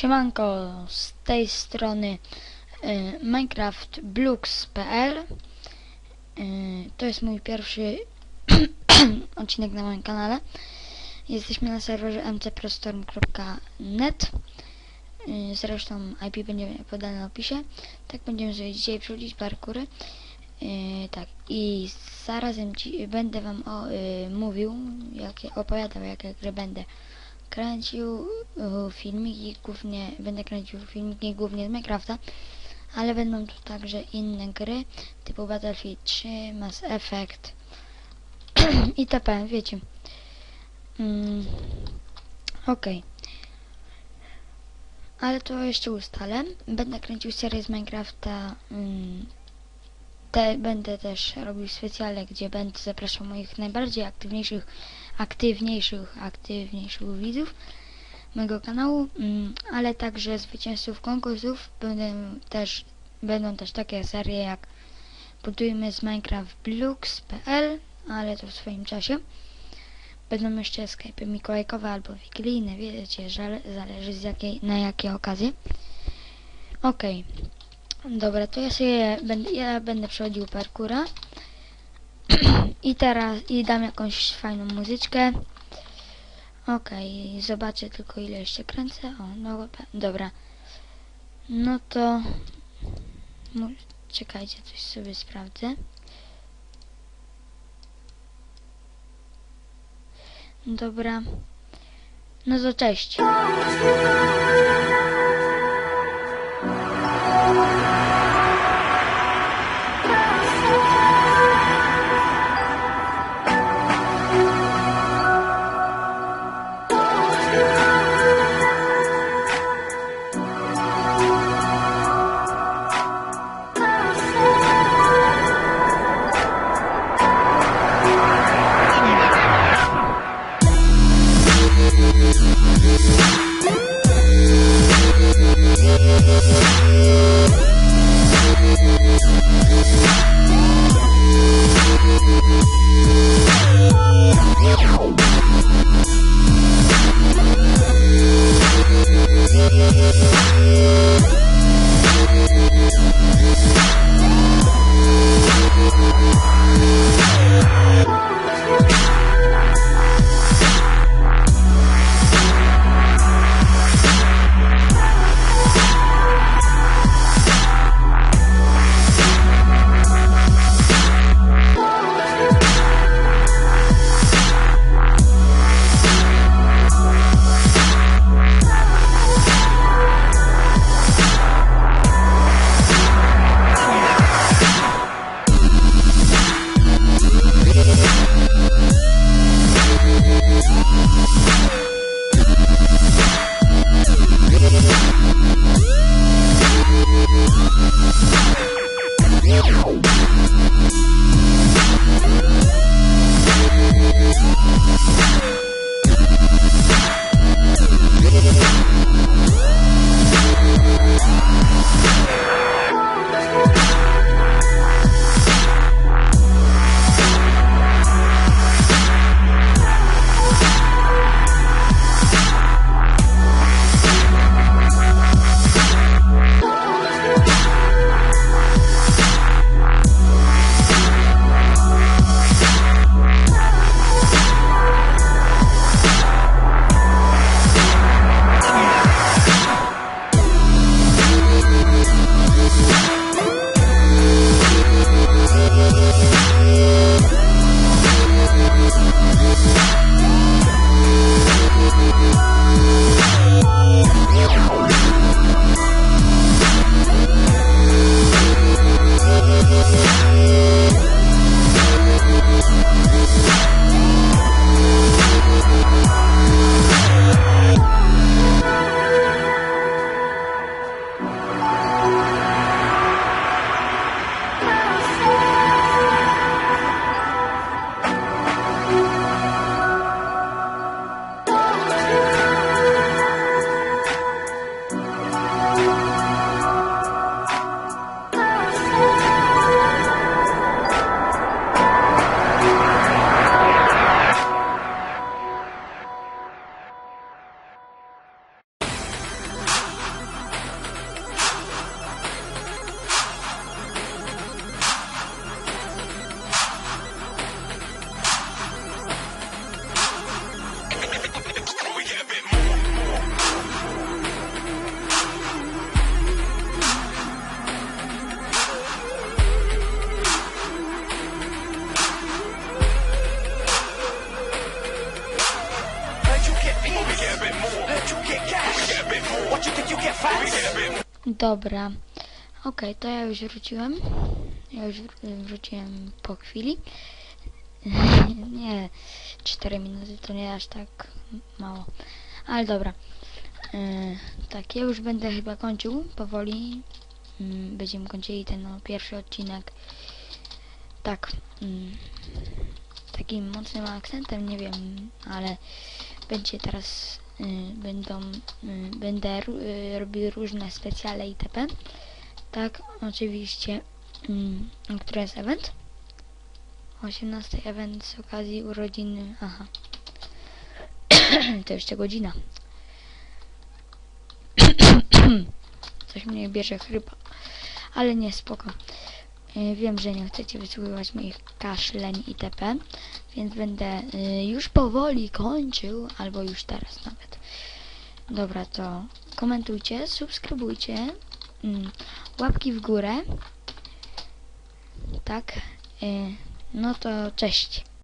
Siemanko, z tej strony y, minecraftblux.pl y, To jest mój pierwszy odcinek na moim kanale. Jesteśmy na serwerze mcprostorm.net y, Zresztą IP będzie podane na opisie. Tak będziemy sobie dzisiaj przechodzić parkury. Y, tak, i zarazem ci, będę wam o, mówił, jakie, opowiadał, jakie gry będę kręcił y, filmiki, głównie będę kręcił filmiki głównie z Minecrafta, ale będą tu także inne gry typu Battlefield 3, Mass Effect itp. Wiecie. Mm, Okej. Ale to jeszcze ustalę. Będę kręcił serię z Minecrafta. Mm, te, będę też robił specjale, gdzie będę zapraszał moich najbardziej aktywniejszych, aktywniejszych, aktywniejszych widzów mojego kanału, mm, ale także zwycięzców konkursów. Będę też, będą też takie serie jak budujmy z minecraftblux.pl, ale to w swoim czasie. Będą jeszcze sklepy mikołajkowe albo wigilijne, wiecie, że zależy z jakiej, na jakie okazje. Okej. Dobra, to ja sobie będę, ja będę przechodził parkura. I teraz i dam jakąś fajną muzyczkę. Okej, zobaczę tylko ile jeszcze kręcę. O, no dobra. No to czekajcie, coś sobie sprawdzę. Dobra. No to cześć. Dobra. Okej, to ja już wróciłem. Ja już wr- wróciłem po chwili. nie, 4 minuty to nie aż tak mało. Ale dobra. Yy, tak, ja już będę chyba kończył powoli. Yy, będziemy kończyli ten no, pierwszy odcinek. Tak. Yy, takim mocnym akcentem, nie wiem, ale będzie teraz będą y, będę y, robił różne specjale itp. Tak, oczywiście który jest event? 18 event z okazji urodziny. Aha. to jeszcze godzina. Coś mnie bierze chryba. Ale nie, spoko. Y, Wiem, że nie chcecie wysłuchiwać moich kaszleń itp. Więc będę y, już powoli kończył, albo już teraz nawet. Dobra, to komentujcie, subskrybujcie, mm, łapki w górę. Tak. Y, no to cześć.